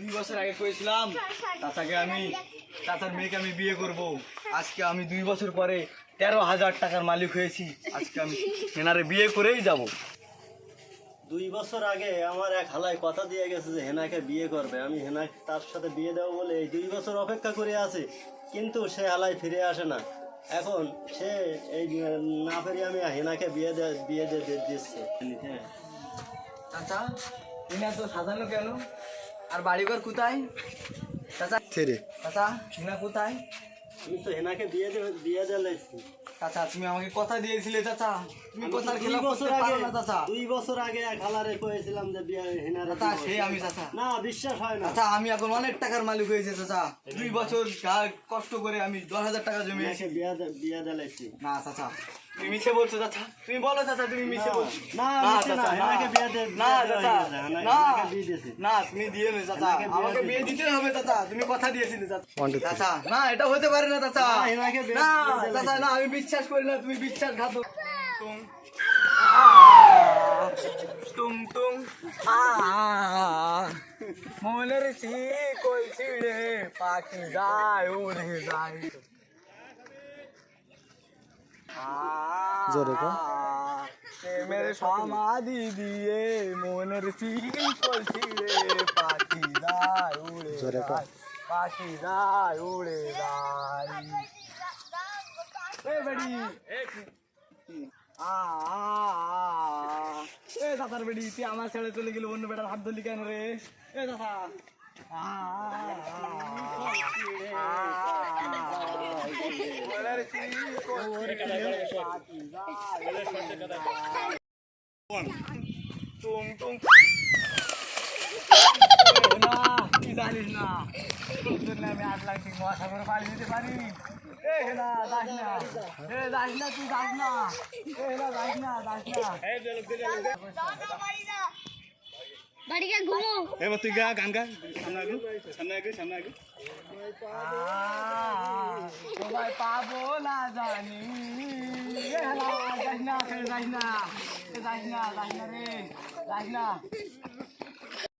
দুই বছর আগে করেছিলাম। চাচাকে আমি চাচার মেয়েকে আমি বিয়ে করব। আজকে আমি দুই বছর পরে তেরো হাজার টাকার মালিক হয়েছি। আজকে আমি হেনারে বিয়ে করেই যাব। দুই বছর আগে আমার এক হালায় কথা দিয়ে গেছে যে হেনাকে বিয়ে করবে। আমি হেনা তার সাথে বিয়ে দেবো বলে এই দুই বছর অপেক্ষা করে আছে। কিন্তু সে হালায় ফিরে আসে না। এখন সে এই না ফেরে আমি হেনাকে বিয়ে দে বিয়ে দিচ্ছে। হ্যাঁ চাচা হেনা তো সাজানো কেন? আর বাড়িঘর কোথায়? চাচা ছেড়ে। চাচা হেনা কোথায়? আমি তো হেনাকে দিয়ে দিয়েছি চাচা তুমি আমাকে কথা দিয়েছিলে চাচা। তুমি কথার করতে পারো আগে না চাচা। দুই বছর আগে এক হালারে কয়েছিলাম যে বিয়ে হেনারে চাচা সেই আমি চাচা। না বিশ্বাস হয় না। চাচা আমি এখন অনেক টাকার মালিক হয়েছে চাচা। দুই বছর কষ্ট করে আমি দশ হাজার টাকা জমিয়েছি। বিয়ে দে- বিয়ে দিয়েছি না চাচা। তুমি মিছে বলছো চাচা। তুমি বলো চাচা তুমি মিছে বলছো। না, না চাচা না বিয়ে দে- না চাচা না। না তুমি দিয়ে নে চাচা। আমাকে বিয়ে দিতে হবে চাচা। তুমি কথা দিয়েছিলে চাচা। না এটা হতে পারে না চাচা। না। চাচা না আমি বিশ্বাস করি না তুমি বিশ্বাসঘাতক। তুম তুম তুম আ মনের শিকল ছিড়ে পাখি যায় উড়ে যায়। জোরে কর। প্রেমের সমাধি দিয়ে মনের ছিড়ে পাখি উড়ে জোরে। যায় পাখি উড়ে এ বেড়ি আ আ, আ। এ দাদার বেড়ি তুই আমার ছেড়ে চলে গেল অন্য বেটার হাত ধরলি কেন রে এ দাদা আ। মনের শিকল ছিঁড়ে পাখি যায় উড়ে যায়। তুম তুম না তুই জানিস না আমি আট লাখ টাকা মহাসাগরে পাড়ি দিতে পারি এ না তুই যাস না এ না যাস না বাড়ি গিয়ে ঘুমো। এবার তুই গা গান গা। সামনে আগে সামনে আগে সামনে আগে। তোমায় পাবো না জানি। এ না যাস না না না রে। না